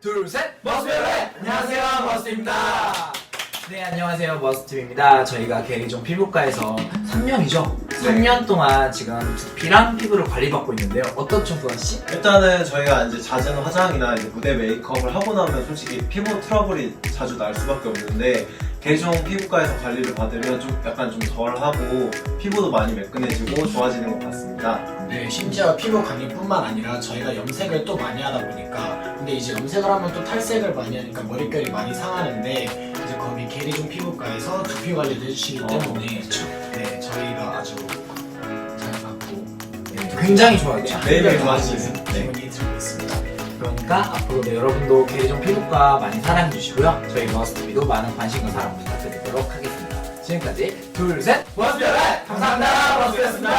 둘, 셋! 머스베베! 안녕하세요, 머스입니다. 네, 안녕하세요, 머스팀입니다. 저희가 게리종 피부과에서 3년이죠? 3년 동안 지금 두피랑 피부를 관리받고 있는데요. 어떻죠, 구아씨? 일단은 저희가 이제 잦은 화장이나 이제 무대 메이크업을 하고 나면 솔직히 피부 트러블이 자주 날 수밖에 없는데 개종 피부과에서 관리를 받으면 좀 약간 좀 덜하고 피부도 많이 매끈해지고 좋아지는 것 같습니다. 네, 심지어 피부 관리뿐만 아니라 저희가 염색을 또 많이 하다 보니까 근데 이제 염색을 하면 또 탈색을 많이 하니까 머릿결이 많이 상하는데 이제 거기 게리종 피부과에서 두피 관리를 해주시기 때문에 네, 저희가 아주 잘 받고 굉장히 좋아하죠. 매일매일 수 있는. 네. 기분이 들고 있습니다. 그러니까 앞으로도 여러분도 게리종 피부과 많이 사랑해 주시고요. 저희 머스티비도 많은 관심과 사랑 부탁드리도록 하겠습니다. 지금까지 둘, 셋! 머스베베! 감사합니다, 머스였습니다.